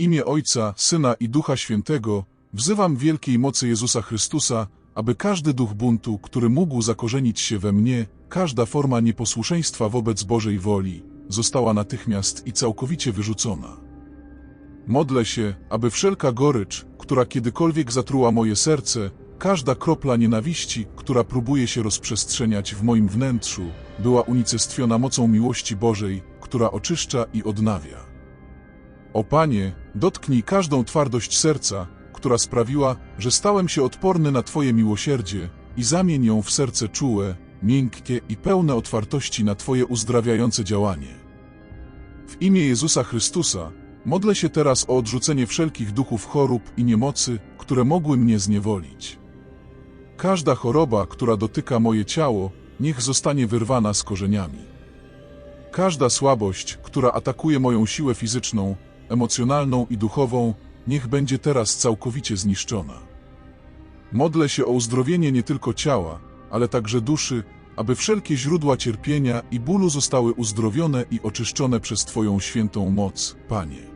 imię Ojca, Syna i Ducha Świętego wzywam wielkiej mocy Jezusa Chrystusa, aby każdy duch buntu, który mógł zakorzenić się we mnie, każda forma nieposłuszeństwa wobec Bożej woli, została natychmiast i całkowicie wyrzucona. Modlę się, aby wszelka gorycz, która kiedykolwiek zatruła moje serce, każda kropla nienawiści, która próbuje się rozprzestrzeniać w moim wnętrzu, była unicestwiona mocą miłości Bożej, która oczyszcza i odnawia. O Panie, dotknij każdą twardość serca, która sprawiła, że stałem się odporny na Twoje miłosierdzie i zamień ją w serce czułe, miękkie i pełne otwartości na Twoje uzdrawiające działanie. W imię Jezusa Chrystusa modlę się teraz o odrzucenie wszelkich duchów chorób i niemocy, które mogły mnie zniewolić. Każda choroba, która dotyka moje ciało, niech zostanie wyrwana z korzeniami. Każda słabość, która atakuje moją siłę fizyczną, emocjonalną i duchową, niech będzie teraz całkowicie zniszczona. Modlę się o uzdrowienie nie tylko ciała, ale także duszy, aby wszelkie źródła cierpienia i bólu zostały uzdrowione i oczyszczone przez Twoją świętą moc, Panie.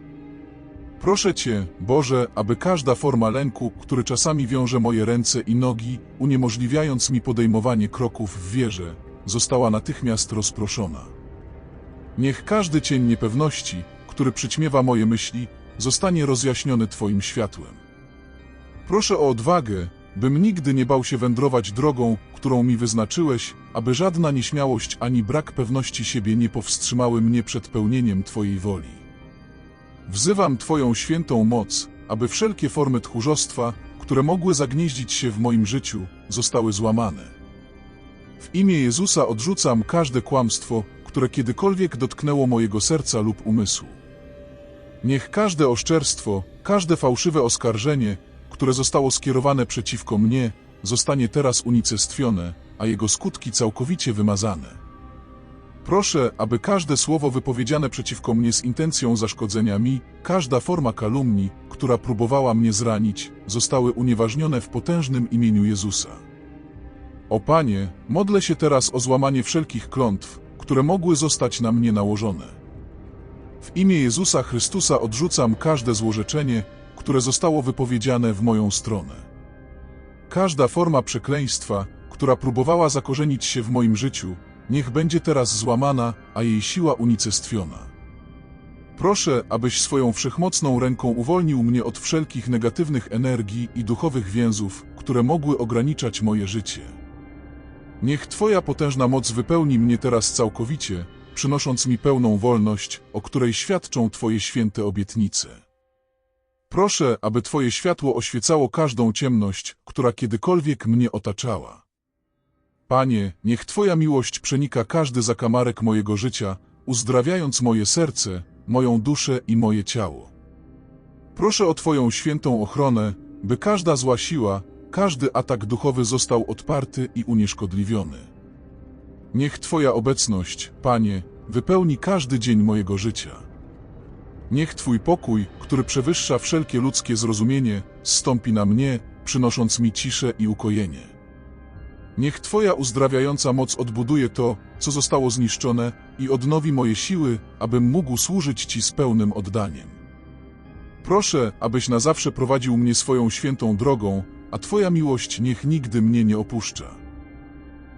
Proszę Cię, Boże, aby każda forma lęku, który czasami wiąże moje ręce i nogi, uniemożliwiając mi podejmowanie kroków w wierze, została natychmiast rozproszona. Niech każdy cień niepewności, który przyćmiewa moje myśli, zostanie rozjaśniony Twoim światłem. Proszę o odwagę, bym nigdy nie bał się wędrować drogą, którą mi wyznaczyłeś, aby żadna nieśmiałość ani brak pewności siebie nie powstrzymały mnie przed pełnieniem Twojej woli. Wzywam Twoją świętą moc, aby wszelkie formy tchórzostwa, które mogły zagnieździć się w moim życiu, zostały złamane. W imię Jezusa odrzucam każde kłamstwo, które kiedykolwiek dotknęło mojego serca lub umysłu. Niech każde oszczerstwo, każde fałszywe oskarżenie, które zostało skierowane przeciwko mnie, zostanie teraz unicestwione, a jego skutki całkowicie wymazane. Proszę, aby każde słowo wypowiedziane przeciwko mnie z intencją zaszkodzenia mi, każda forma kalumnii, która próbowała mnie zranić, zostały unieważnione w potężnym imieniu Jezusa. O Panie, modlę się teraz o złamanie wszelkich klątw, które mogły zostać na mnie nałożone. W imię Jezusa Chrystusa odrzucam każde złorzeczenie, które zostało wypowiedziane w moją stronę. Każda forma przekleństwa, która próbowała zakorzenić się w moim życiu, niech będzie teraz złamana, a jej siła unicestwiona. Proszę, abyś swoją wszechmocną ręką uwolnił mnie od wszelkich negatywnych energii i duchowych więzów, które mogły ograniczać moje życie. Niech Twoja potężna moc wypełni mnie teraz całkowicie, przynosząc mi pełną wolność, o której świadczą Twoje święte obietnice. Proszę, aby Twoje światło oświecało każdą ciemność, która kiedykolwiek mnie otaczała. Panie, niech Twoja miłość przenika każdy zakamarek mojego życia, uzdrawiając moje serce, moją duszę i moje ciało. Proszę o Twoją świętą ochronę, by każda zła siła, każdy atak duchowy został odparty i unieszkodliwiony. Niech Twoja obecność, Panie, wypełni każdy dzień mojego życia. Niech Twój pokój, który przewyższa wszelkie ludzkie zrozumienie, zstąpi na mnie, przynosząc mi ciszę i ukojenie. Niech Twoja uzdrawiająca moc odbuduje to, co zostało zniszczone i odnowi moje siły, abym mógł służyć Ci z pełnym oddaniem. Proszę, abyś na zawsze prowadził mnie swoją świętą drogą, a Twoja miłość niech nigdy mnie nie opuszcza.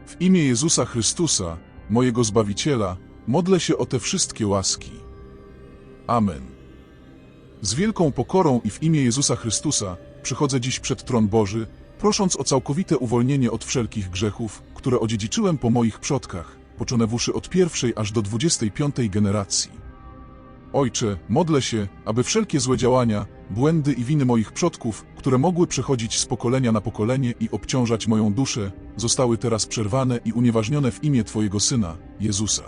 W imię Jezusa Chrystusa, mojego Zbawiciela, modlę się o te wszystkie łaski. Amen. Z wielką pokorą i w imię Jezusa Chrystusa przychodzę dziś przed tron Boży, prosząc o całkowite uwolnienie od wszelkich grzechów, które odziedziczyłem po moich przodkach, poczynająwszy od pierwszej aż do dwudziestej piątej generacji. Ojcze, modlę się, aby wszelkie złe działania, błędy i winy moich przodków, które mogły przechodzić z pokolenia na pokolenie i obciążać moją duszę, zostały teraz przerwane i unieważnione w imię Twojego Syna, Jezusa.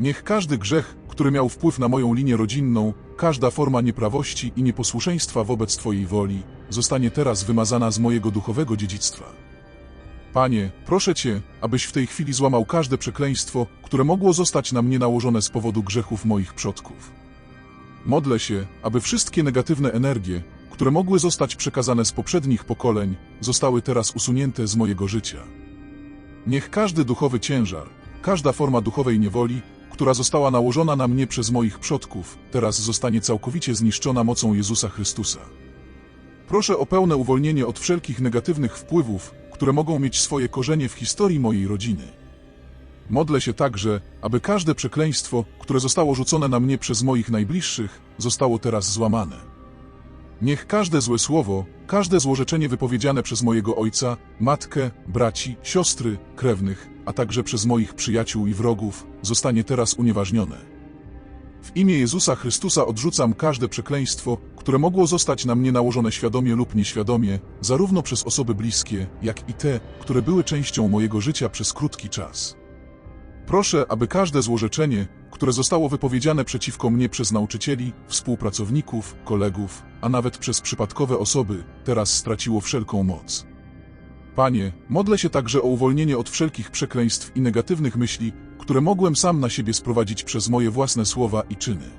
Niech każdy grzech, który miał wpływ na moją linię rodzinną, każda forma nieprawości i nieposłuszeństwa wobec Twojej woli, zostanie teraz wymazana z mojego duchowego dziedzictwa. Panie, proszę Cię, abyś w tej chwili złamał każde przekleństwo, które mogło zostać na mnie nałożone z powodu grzechów moich przodków. Modlę się, aby wszystkie negatywne energie, które mogły zostać przekazane z poprzednich pokoleń, zostały teraz usunięte z mojego życia. Niech każdy duchowy ciężar, każda forma duchowej niewoli, która została nałożona na mnie przez moich przodków, teraz zostanie całkowicie zniszczona mocą Jezusa Chrystusa. Proszę o pełne uwolnienie od wszelkich negatywnych wpływów, które mogą mieć swoje korzenie w historii mojej rodziny. Modlę się także, aby każde przekleństwo, które zostało rzucone na mnie przez moich najbliższych, zostało teraz złamane. Niech każde złe słowo, każde złorzeczenie wypowiedziane przez mojego ojca, matkę, braci, siostry, krewnych, a także przez moich przyjaciół i wrogów, zostanie teraz unieważnione. W imię Jezusa Chrystusa odrzucam każde przekleństwo, które mogło zostać na mnie nałożone świadomie lub nieświadomie, zarówno przez osoby bliskie, jak i te, które były częścią mojego życia przez krótki czas. Proszę, aby każde złorzeczenie, które zostało wypowiedziane przeciwko mnie przez nauczycieli, współpracowników, kolegów, a nawet przez przypadkowe osoby, teraz straciło wszelką moc. Panie, modlę się także o uwolnienie od wszelkich przekleństw i negatywnych myśli, które mogłem sam na siebie sprowadzić przez moje własne słowa i czyny.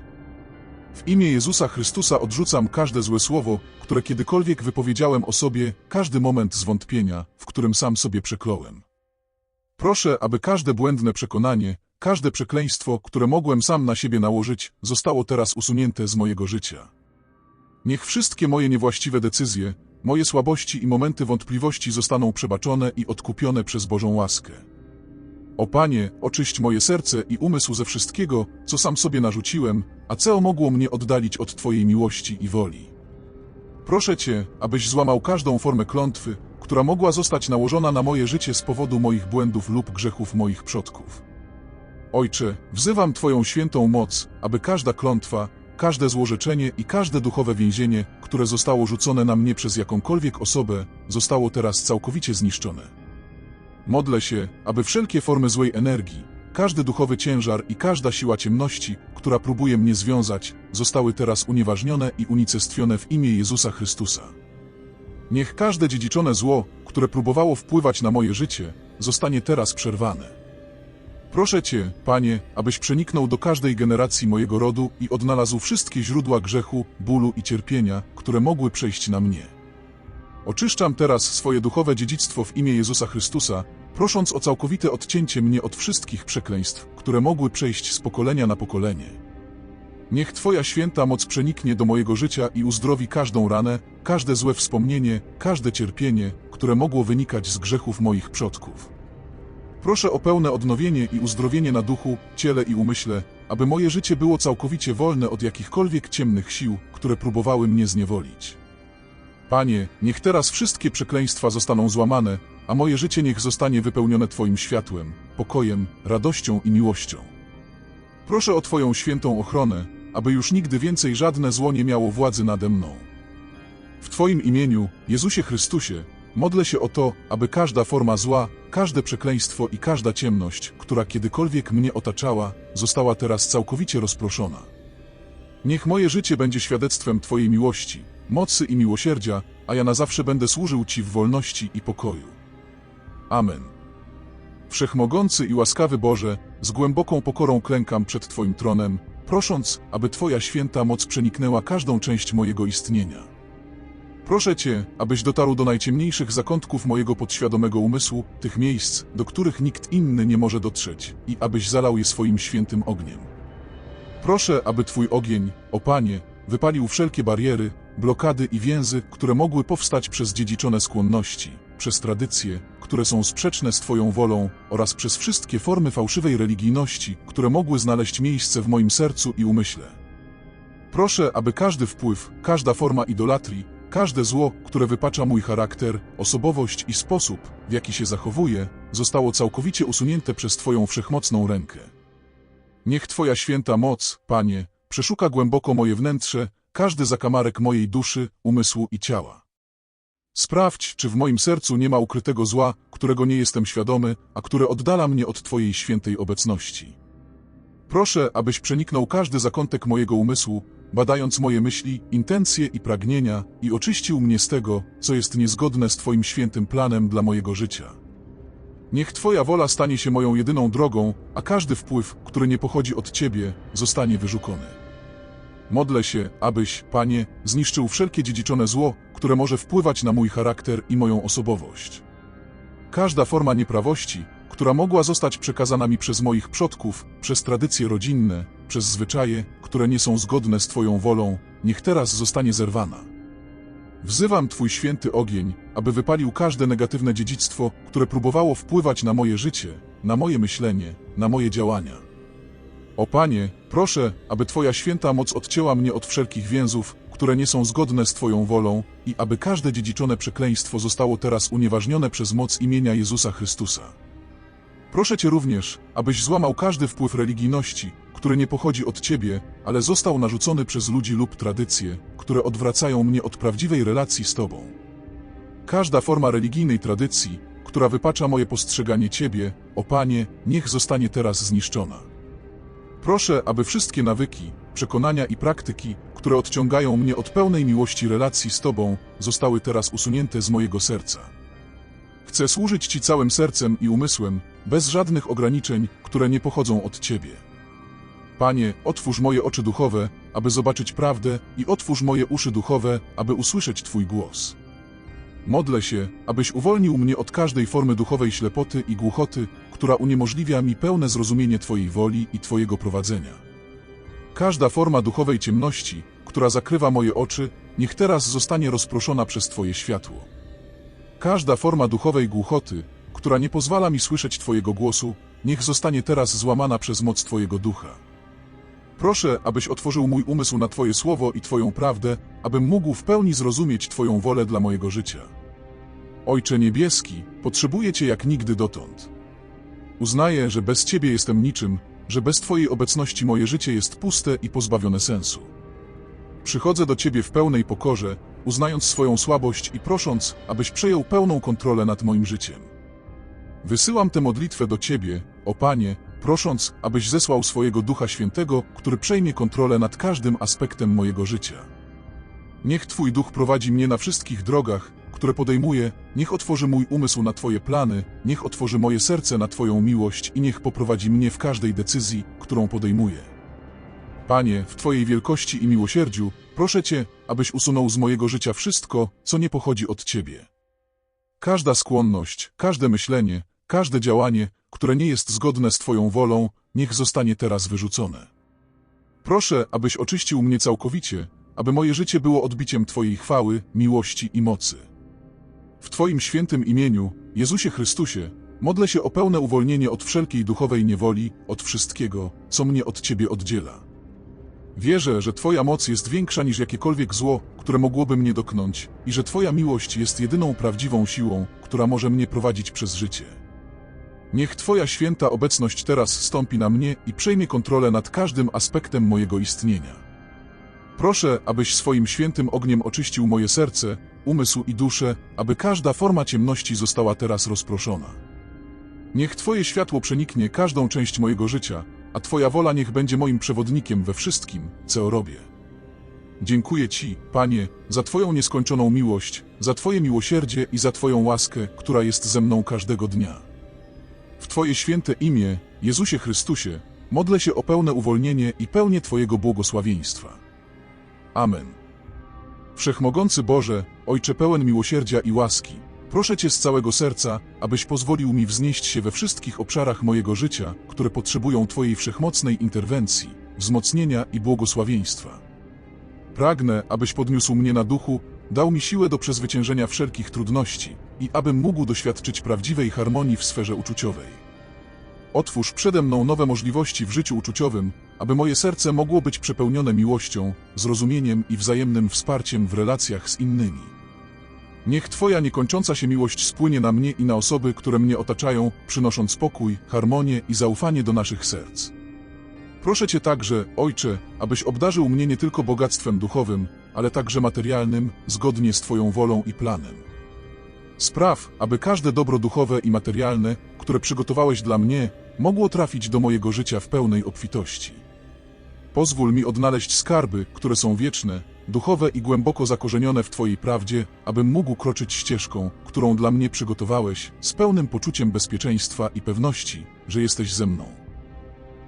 W imię Jezusa Chrystusa odrzucam każde złe słowo, które kiedykolwiek wypowiedziałem o sobie, każdy moment zwątpienia, w którym sam sobie przekląłem. Proszę, aby każde błędne przekonanie, każde przekleństwo, które mogłem sam na siebie nałożyć, zostało teraz usunięte z mojego życia. Niech wszystkie moje niewłaściwe decyzje, moje słabości i momenty wątpliwości zostaną przebaczone i odkupione przez Bożą łaskę. O Panie, oczyść moje serce i umysł ze wszystkiego, co sam sobie narzuciłem, a co mogło mnie oddalić od Twojej miłości i woli. Proszę Cię, abyś złamał każdą formę klątwy, która mogła zostać nałożona na moje życie z powodu moich błędów lub grzechów moich przodków. Ojcze, wzywam Twoją świętą moc, aby każda klątwa, każde złorzeczenie i każde duchowe więzienie, które zostało rzucone na mnie przez jakąkolwiek osobę, zostało teraz całkowicie zniszczone. Modlę się, aby wszelkie formy złej energii, każdy duchowy ciężar i każda siła ciemności, która próbuje mnie związać, zostały teraz unieważnione i unicestwione w imię Jezusa Chrystusa. Niech każde dziedziczone zło, które próbowało wpływać na moje życie, zostanie teraz przerwane. Proszę Cię, Panie, abyś przeniknął do każdej generacji mojego rodu i odnalazł wszystkie źródła grzechu, bólu i cierpienia, które mogły przejść na mnie. Oczyszczam teraz swoje duchowe dziedzictwo w imię Jezusa Chrystusa, prosząc o całkowite odcięcie mnie od wszystkich przekleństw, które mogły przejść z pokolenia na pokolenie. Niech Twoja święta moc przeniknie do mojego życia i uzdrowi każdą ranę, każde złe wspomnienie, każde cierpienie, które mogło wynikać z grzechów moich przodków. Proszę o pełne odnowienie i uzdrowienie na duchu, ciele i umyśle, aby moje życie było całkowicie wolne od jakichkolwiek ciemnych sił, które próbowały mnie zniewolić. Panie, niech teraz wszystkie przekleństwa zostaną złamane, a moje życie niech zostanie wypełnione Twoim światłem, pokojem, radością i miłością. Proszę o Twoją świętą ochronę, aby już nigdy więcej żadne zło nie miało władzy nade mną. W Twoim imieniu, Jezusie Chrystusie, modlę się o to, aby każda forma zła, każde przekleństwo i każda ciemność, która kiedykolwiek mnie otaczała, została teraz całkowicie rozproszona. Niech moje życie będzie świadectwem Twojej miłości, mocy i miłosierdzia, a ja na zawsze będę służył Ci w wolności i pokoju. Amen. Wszechmogący i łaskawy Boże, z głęboką pokorą klękam przed Twoim tronem, prosząc, aby Twoja święta moc przeniknęła każdą część mojego istnienia. Proszę Cię, abyś dotarł do najciemniejszych zakątków mojego podświadomego umysłu, tych miejsc, do których nikt inny nie może dotrzeć, i abyś zalał je swoim świętym ogniem. Proszę, aby Twój ogień, o Panie, wypalił wszelkie bariery, blokady i więzy, które mogły powstać przez dziedziczone skłonności, przez tradycje, które są sprzeczne z Twoją wolą, oraz przez wszystkie formy fałszywej religijności, które mogły znaleźć miejsce w moim sercu i umyśle. Proszę, aby każdy wpływ, każda forma idolatrii, Każde zło, które wypacza mój charakter, osobowość i sposób, w jaki się zachowuję, zostało całkowicie usunięte przez Twoją wszechmocną rękę. Niech Twoja święta moc, Panie, przeszuka głęboko moje wnętrze, każdy zakamarek mojej duszy, umysłu i ciała. Sprawdź, czy w moim sercu nie ma ukrytego zła, którego nie jestem świadomy, a które oddala mnie od Twojej świętej obecności. Proszę, abyś przeniknął każdy zakątek mojego umysłu, badając moje myśli, intencje i pragnienia i oczyścił mnie z tego, co jest niezgodne z Twoim świętym planem dla mojego życia. Niech Twoja wola stanie się moją jedyną drogą, a każdy wpływ, który nie pochodzi od Ciebie, zostanie wyrzucony. Modlę się, abyś, Panie, zniszczył wszelkie dziedziczone zło, które może wpływać na mój charakter i moją osobowość. Każda forma nieprawości, która mogła zostać przekazana mi przez moich przodków, przez tradycje rodzinne, przez zwyczaje, które nie są zgodne z Twoją wolą, niech teraz zostanie zerwana. Wzywam Twój święty ogień, aby wypalił każde negatywne dziedzictwo, które próbowało wpływać na moje życie, na moje myślenie, na moje działania. O Panie, proszę, aby Twoja święta moc odcięła mnie od wszelkich więzów, które nie są zgodne z Twoją wolą i aby każde dziedziczone przekleństwo zostało teraz unieważnione przez moc imienia Jezusa Chrystusa. Proszę Cię również, abyś złamał każdy wpływ religijności, który nie pochodzi od Ciebie, ale został narzucony przez ludzi lub tradycje, które odwracają mnie od prawdziwej relacji z Tobą. Każda forma religijnej tradycji, która wypacza moje postrzeganie Ciebie, o Panie, niech zostanie teraz zniszczona. Proszę, aby wszystkie nawyki, przekonania i praktyki, które odciągają mnie od pełnej miłości relacji z Tobą, zostały teraz usunięte z mojego serca. Chcę służyć Ci całym sercem i umysłem, bez żadnych ograniczeń, które nie pochodzą od Ciebie. Panie, otwórz moje oczy duchowe, aby zobaczyć prawdę i otwórz moje uszy duchowe, aby usłyszeć Twój głos. Modlę się, abyś uwolnił mnie od każdej formy duchowej ślepoty i głuchoty, która uniemożliwia mi pełne zrozumienie Twojej woli i Twojego prowadzenia. Każda forma duchowej ciemności, która zakrywa moje oczy, niech teraz zostanie rozproszona przez Twoje światło. Każda forma duchowej głuchoty, która nie pozwala mi słyszeć Twojego głosu, niech zostanie teraz złamana przez moc Twojego ducha. Proszę, abyś otworzył mój umysł na Twoje słowo i Twoją prawdę, abym mógł w pełni zrozumieć Twoją wolę dla mojego życia. Ojcze Niebieski, potrzebuję Cię jak nigdy dotąd. Uznaję, że bez Ciebie jestem niczym, że bez Twojej obecności moje życie jest puste i pozbawione sensu. Przychodzę do Ciebie w pełnej pokorze, uznając swoją słabość i prosząc, abyś przejął pełną kontrolę nad moim życiem. Wysyłam tę modlitwę do Ciebie, o Panie, prosząc, abyś zesłał swojego Ducha Świętego, który przejmie kontrolę nad każdym aspektem mojego życia. Niech Twój Duch prowadzi mnie na wszystkich drogach, które podejmuję, niech otworzy mój umysł na Twoje plany, niech otworzy moje serce na Twoją miłość i niech poprowadzi mnie w każdej decyzji, którą podejmuję. Panie, w Twojej wielkości i miłosierdziu, proszę Cię, abyś usunął z mojego życia wszystko, co nie pochodzi od Ciebie. Każda skłonność, każde myślenie, każde działanie, które nie jest zgodne z Twoją wolą, niech zostanie teraz wyrzucone. Proszę, abyś oczyścił mnie całkowicie, aby moje życie było odbiciem Twojej chwały, miłości i mocy. W Twoim świętym imieniu, Jezusie Chrystusie, modlę się o pełne uwolnienie od wszelkiej duchowej niewoli, od wszystkiego, co mnie od Ciebie oddziela. Wierzę, że Twoja moc jest większa niż jakiekolwiek zło, które mogłoby mnie doknąć, i że Twoja miłość jest jedyną prawdziwą siłą, która może mnie prowadzić przez życie. Niech Twoja święta obecność teraz stąpi na mnie i przejmie kontrolę nad każdym aspektem mojego istnienia. Proszę, abyś swoim świętym ogniem oczyścił moje serce, umysł i duszę, aby każda forma ciemności została teraz rozproszona. Niech Twoje światło przeniknie każdą część mojego życia, a Twoja wola niech będzie moim przewodnikiem we wszystkim, co robię. Dziękuję Ci, Panie, za Twoją nieskończoną miłość, za Twoje miłosierdzie i za Twoją łaskę, która jest ze mną każdego dnia. W Twoje święte imię, Jezusie Chrystusie, modlę się o pełne uwolnienie i pełnię Twojego błogosławieństwa. Amen. Wszechmogący Boże, Ojcze pełen miłosierdzia i łaski, proszę Cię z całego serca, abyś pozwolił mi wznieść się we wszystkich obszarach mojego życia, które potrzebują Twojej wszechmocnej interwencji, wzmocnienia i błogosławieństwa. Pragnę, abyś podniósł mnie na duchu, dał mi siłę do przezwyciężenia wszelkich trudności i abym mógł doświadczyć prawdziwej harmonii w sferze uczuciowej. Otwórz przede mną nowe możliwości w życiu uczuciowym, aby moje serce mogło być przepełnione miłością, zrozumieniem i wzajemnym wsparciem w relacjach z innymi. Niech Twoja niekończąca się miłość spłynie na mnie i na osoby, które mnie otaczają, przynosząc spokój, harmonię i zaufanie do naszych serc. Proszę Cię także, Ojcze, abyś obdarzył mnie nie tylko bogactwem duchowym, ale także materialnym, zgodnie z Twoją wolą i planem. Spraw, aby każde dobro duchowe i materialne, które przygotowałeś dla mnie, mogło trafić do mojego życia w pełnej obfitości. Pozwól mi odnaleźć skarby, które są wieczne, duchowe i głęboko zakorzenione w Twojej prawdzie, abym mógł kroczyć ścieżką, którą dla mnie przygotowałeś, z pełnym poczuciem bezpieczeństwa i pewności, że jesteś ze mną.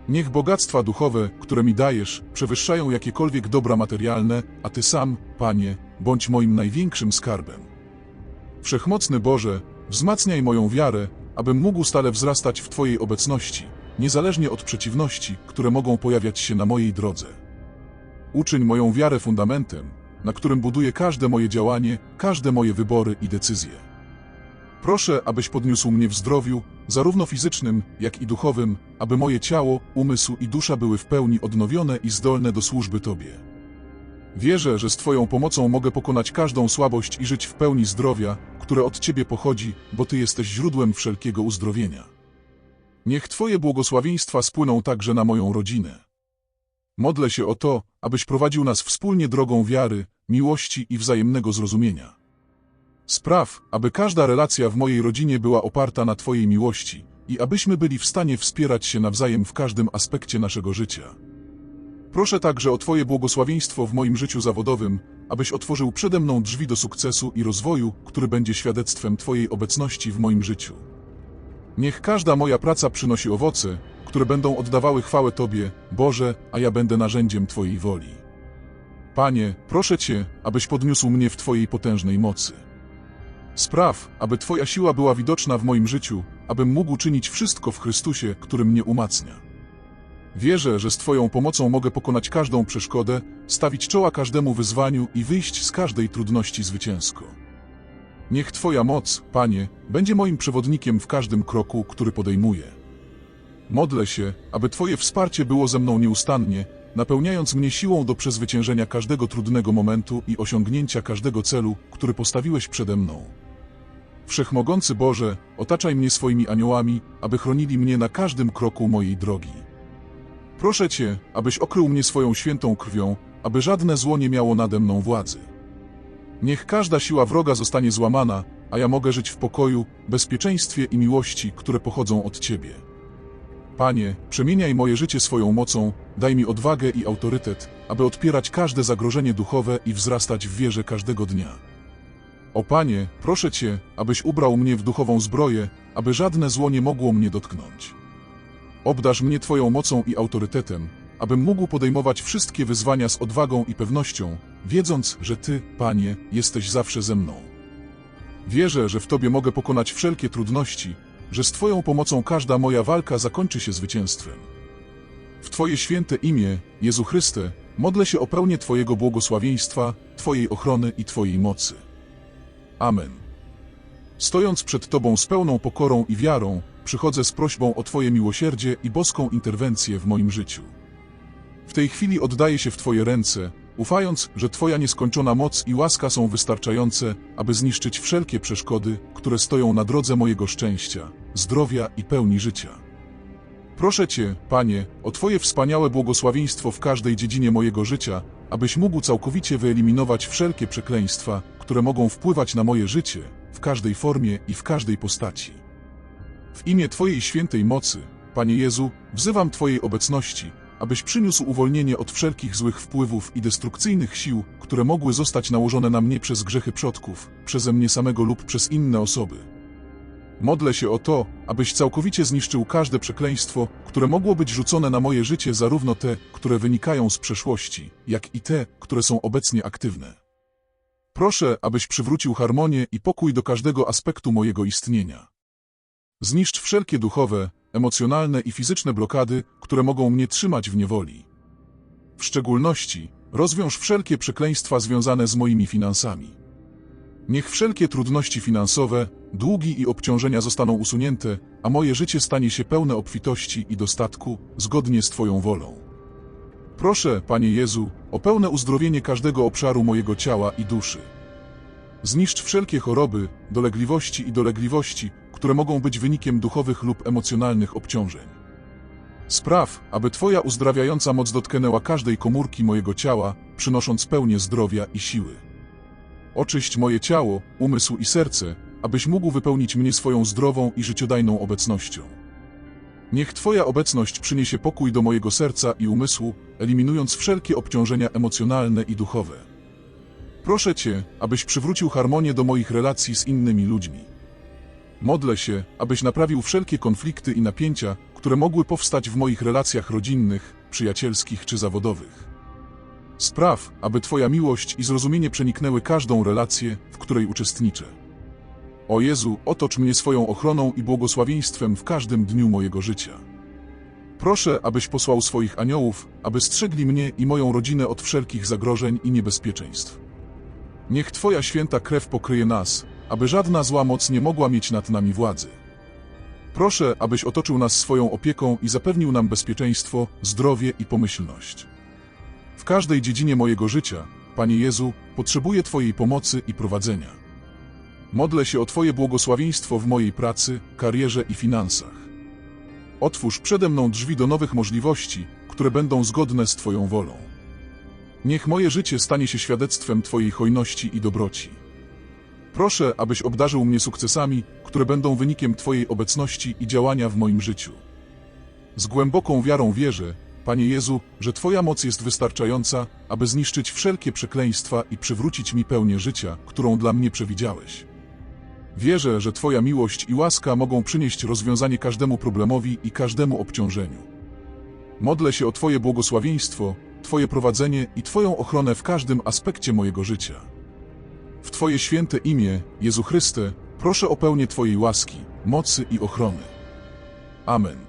Niech bogactwa duchowe, które mi dajesz, przewyższają jakiekolwiek dobra materialne, a Ty sam, Panie, bądź moim największym skarbem. Wszechmocny Boże, wzmacniaj moją wiarę, abym mógł stale wzrastać w Twojej obecności, niezależnie od przeciwności, które mogą pojawiać się na mojej drodze. Uczyń moją wiarę fundamentem, na którym buduję każde moje działanie, każde moje wybory i decyzje. Proszę, abyś podniósł mnie w zdrowiu, zarówno fizycznym, jak i duchowym, aby moje ciało, umysł i dusza były w pełni odnowione i zdolne do służby Tobie. Wierzę, że z Twoją pomocą mogę pokonać każdą słabość i żyć w pełni zdrowia, które od Ciebie pochodzi, bo Ty jesteś źródłem wszelkiego uzdrowienia. Niech Twoje błogosławieństwa spłyną także na moją rodzinę. Modlę się o to, abyś prowadził nas wspólnie drogą wiary, miłości i wzajemnego zrozumienia. Spraw, aby każda relacja w mojej rodzinie była oparta na Twojej miłości i abyśmy byli w stanie wspierać się nawzajem w każdym aspekcie naszego życia. Proszę także o Twoje błogosławieństwo w moim życiu zawodowym, abyś otworzył przede mną drzwi do sukcesu i rozwoju, który będzie świadectwem Twojej obecności w moim życiu. Niech każda moja praca przynosi owoce, które będą oddawały chwałę Tobie, Boże, a ja będę narzędziem Twojej woli. Panie, proszę Cię, abyś podniósł mnie w Twojej potężnej mocy. Spraw, aby Twoja siła była widoczna w moim życiu, abym mógł czynić wszystko w Chrystusie, który mnie umacnia. Wierzę, że z Twoją pomocą mogę pokonać każdą przeszkodę, stawić czoła każdemu wyzwaniu i wyjść z każdej trudności zwycięsko. Niech Twoja moc, Panie, będzie moim przewodnikiem w każdym kroku, który podejmuję. Modlę się, aby Twoje wsparcie było ze mną nieustannie, napełniając mnie siłą do przezwyciężenia każdego trudnego momentu i osiągnięcia każdego celu, który postawiłeś przede mną. Wszechmogący Boże, otaczaj mnie swoimi aniołami, aby chronili mnie na każdym kroku mojej drogi. Proszę Cię, abyś okrył mnie swoją świętą krwią, aby żadne zło nie miało nade mną władzy. Niech każda siła wroga zostanie złamana, a ja mogę żyć w pokoju, bezpieczeństwie i miłości, które pochodzą od Ciebie. Panie, przemieniaj moje życie swoją mocą, daj mi odwagę i autorytet, aby odpierać każde zagrożenie duchowe i wzrastać w wierze każdego dnia. O Panie, proszę Cię, abyś ubrał mnie w duchową zbroję, aby żadne zło nie mogło mnie dotknąć. Obdarz mnie Twoją mocą i autorytetem, abym mógł podejmować wszystkie wyzwania z odwagą i pewnością, wiedząc, że Ty, Panie, jesteś zawsze ze mną. Wierzę, że w Tobie mogę pokonać wszelkie trudności, że z Twoją pomocą każda moja walka zakończy się zwycięstwem. W Twoje święte imię, Jezu Chryste, modlę się o pełnię Twojego błogosławieństwa, Twojej ochrony i Twojej mocy. Amen. Stojąc przed Tobą z pełną pokorą i wiarą, przychodzę z prośbą o Twoje miłosierdzie i boską interwencję w moim życiu. W tej chwili oddaję się w Twoje ręce, ufając, że Twoja nieskończona moc i łaska są wystarczające, aby zniszczyć wszelkie przeszkody, które stoją na drodze mojego szczęścia, zdrowia i pełni życia. Proszę Cię, Panie, o Twoje wspaniałe błogosławieństwo w każdej dziedzinie mojego życia, abyś mógł całkowicie wyeliminować wszelkie przekleństwa, które mogą wpływać na moje życie, w każdej formie i w każdej postaci. W imię Twojej świętej mocy, Panie Jezu, wzywam Twojej obecności, abyś przyniósł uwolnienie od wszelkich złych wpływów i destrukcyjnych sił, które mogły zostać nałożone na mnie przez grzechy przodków, przeze mnie samego lub przez inne osoby. Modlę się o to, abyś całkowicie zniszczył każde przekleństwo, które mogło być rzucone na moje życie, zarówno te, które wynikają z przeszłości, jak i te, które są obecnie aktywne. Proszę, abyś przywrócił harmonię i pokój do każdego aspektu mojego istnienia. Zniszcz wszelkie duchowe, emocjonalne i fizyczne blokady, które mogą mnie trzymać w niewoli. W szczególności rozwiąż wszelkie przekleństwa związane z moimi finansami. Niech wszelkie trudności finansowe, długi i obciążenia zostaną usunięte, a moje życie stanie się pełne obfitości i dostatku, zgodnie z Twoją wolą. Proszę, Panie Jezu, o pełne uzdrowienie każdego obszaru mojego ciała i duszy. Zniszcz wszelkie choroby, dolegliwości i dolegliwości, które mogą być wynikiem duchowych lub emocjonalnych obciążeń. Spraw, aby Twoja uzdrawiająca moc dotknęła każdej komórki mojego ciała, przynosząc pełnię zdrowia i siły. Oczyść moje ciało, umysł i serce, abyś mógł wypełnić mnie swoją zdrową i życiodajną obecnością. Niech Twoja obecność przyniesie pokój do mojego serca i umysłu, eliminując wszelkie obciążenia emocjonalne i duchowe. Proszę Cię, abyś przywrócił harmonię do moich relacji z innymi ludźmi. Modlę się, abyś naprawił wszelkie konflikty i napięcia, które mogły powstać w moich relacjach rodzinnych, przyjacielskich czy zawodowych. Spraw, aby Twoja miłość i zrozumienie przeniknęły każdą relację, w której uczestniczę. O Jezu, otocz mnie swoją ochroną i błogosławieństwem w każdym dniu mojego życia. Proszę, abyś posłał swoich aniołów, aby strzegli mnie i moją rodzinę od wszelkich zagrożeń i niebezpieczeństw. Niech Twoja święta krew pokryje nas, aby żadna zła moc nie mogła mieć nad nami władzy. Proszę, abyś otoczył nas swoją opieką i zapewnił nam bezpieczeństwo, zdrowie i pomyślność. W każdej dziedzinie mojego życia, Panie Jezu, potrzebuję Twojej pomocy i prowadzenia. Modlę się o Twoje błogosławieństwo w mojej pracy, karierze i finansach. Otwórz przede mną drzwi do nowych możliwości, które będą zgodne z Twoją wolą. Niech moje życie stanie się świadectwem Twojej hojności i dobroci. Proszę, abyś obdarzył mnie sukcesami, które będą wynikiem Twojej obecności i działania w moim życiu. Z głęboką wiarą wierzę, Panie Jezu, że Twoja moc jest wystarczająca, aby zniszczyć wszelkie przekleństwa i przywrócić mi pełnię życia, którą dla mnie przewidziałeś. Wierzę, że Twoja miłość i łaska mogą przynieść rozwiązanie każdemu problemowi i każdemu obciążeniu. Modlę się o Twoje błogosławieństwo, Twoje prowadzenie i Twoją ochronę w każdym aspekcie mojego życia. W Twoje święte imię, Jezu Chryste, proszę o pełnię Twojej łaski, mocy i ochrony. Amen.